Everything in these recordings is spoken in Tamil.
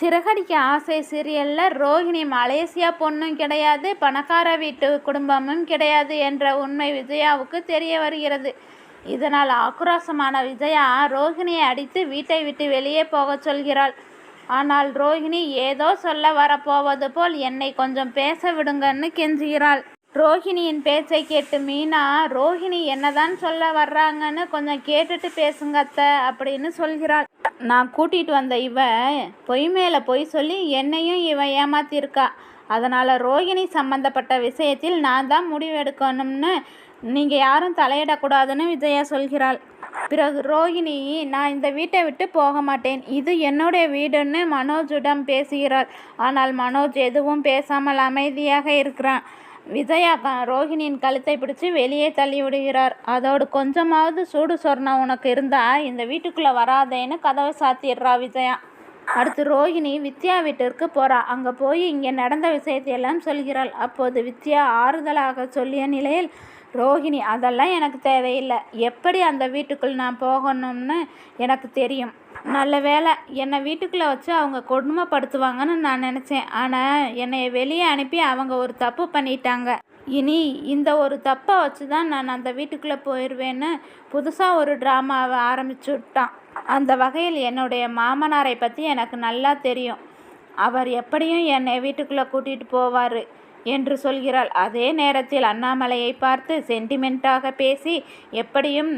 சிறகடிக்க ஆசை சீரியலில் ரோஹிணி மலேசியா பொண்ணும் கிடையாது பணக்கார வீட்டு குடும்பமும் கிடையாது என்ற உண்மை விஜயாவுக்கு தெரிய வருகிறது. இதனால் ஆக்ரோஷமான விஜயா ரோஹிணியை அடித்து வீட்டை விட்டு வெளியே போகச் சொல்கிறாள். ஆனால் ரோஹிணி ஏதோ சொல்ல வரப்போவது போல் என்னை கொஞ்சம் பேச விடுங்கன்னு கெஞ்சுகிறாள். ரோஹிணியின் பேச்சை கேட்டு மீனா ரோஹிணி என்னதான் சொல்ல வர்றாங்கன்னு கொஞ்சம் கேட்டுட்டு பேசுங்க அத்தை அப்படின்னு சொல்கிறாள். நான் கூட்டிட்டு வந்த இவ பொய் மேலே பொய் சொல்லி என்னையும் இவ ஏமாத்திருக்கா. அதனால் ரோகிணி சம்பந்தப்பட்ட விஷயத்தில் நான் தான் முடிவெடுக்கணும்னு நீங்கள் யாரும் தலையிடக்கூடாதுன்னு விஜயா சொல்கிறாள். பிறகு ரோகிணி நான் இந்த வீட்டை விட்டு போக மாட்டேன். இது என்னுடைய வீடுன்னு மனோஜிடம் பேசுகிறாள். ஆனால் மனோஜ் எதுவும் பேசாமல் அமைதியாக இருக்கிறான். விஜயா க- ரோஹிணியின் கழுத்தை பிடிச்சு வெளியே தள்ளி விடுகிறார். அதோடு கொஞ்சமாவது சூடு சொர்ணம் உனக்கு இருந்தா இந்த வீட்டுக்குள்ளே வராதேன்னு கதவை சாத்திடுறா விஜயா. அடுத்து ரோகிணி வித்யா வீட்டிற்கு போறா. அங்கே போய் இங்கே நடந்த விஷயத்தையெல்லாம் சொல்கிறாள். அப்போது வித்யா ஆறுதலாக சொல்லிய நிலையில் ரோகிணி அதெல்லாம் எனக்கு தேவையில்லை. எப்படி அந்த வீட்டுக்குள் நான் போகணும்னு எனக்கு தெரியும். நல்ல வேளை என்னை வீட்டுக்குள்ளே வச்சு அவங்க கொடுமைப்படுத்துவாங்கன்னு நான் நினச்சேன். ஆனால் என்னை வெளியே அனுப்பி அவங்க ஒரு தப்பு பண்ணிட்டாங்க. இனி இந்த ஒரு தப்பை வச்சு தான் நான் அந்த வீட்டுக்குள்ளே போயிடுவேன்னு புதுசாக ஒரு ட்ராமாவை ஆரம்பிச்சு விட்டான் அந்த வகையில் என்னுடைய மாமனாரை பற்றி எனக்கு நல்லா தெரியும். அவர் எப்படியும் என்னை வீட்டுக்குள்ளே கூட்டிகிட்டு போவார் என்று சொல்கிறாள். அதே நேரத்தில் அண்ணாமலையை பார்த்து சென்டிமெண்ட்டாக பேசி எப்படியும்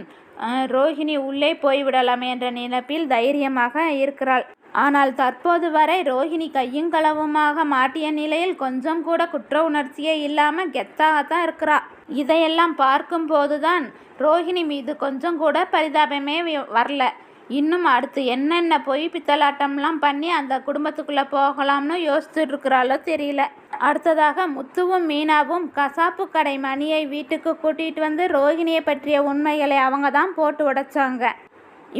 ரோஹிணி உள்ளே போய்விடலாம் என்ற நினைப்பில் தைரியமாக இருக்கிறாள். ஆனால் தற்போது வரை ரோஹிணி கையும் களவுமாக மாட்டிய நிலையில் கொஞ்சம் கூட குற்ற உணர்ச்சியே இல்லாமல் கெத்தாகத்தான் இருக்கிறா. இதையெல்லாம் பார்க்கும்போதுதான் ரோஹிணி மீது கொஞ்சம் கூட பரிதாபமே வரல. இன்னும் அடுத்து என்னென்ன பொய் பித்தலாட்டம்லாம் பண்ணி அந்த குடும்பத்துக்குள்ளே போகலாம்னு யோசிச்சுட்டு இருக்கிறாளோ தெரியல. அடுத்ததாக முத்துவும் மீனாவும் கசாப்பு கடை மணியை வீட்டுக்கு கூட்டிகிட்டு வந்து ரோஹிணியை பற்றிய உண்மைகளை அவங்க தான் போட்டு உடைச்சாங்க.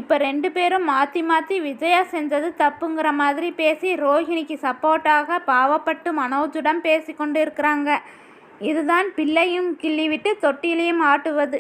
இப்போ ரெண்டு பேரும் மாற்றி மாற்றி விஜயா செஞ்சது தப்புங்கிற மாதிரி பேசி ரோஹிணிக்கு சப்போர்ட்டாக பாவப்பட்டு மனோஜுடன் பேசி கொண்டு இருக்கிறாங்க. இதுதான் பிள்ளையும் கிள்ளிவிட்டு தொட்டிலையும் ஆட்டுவது.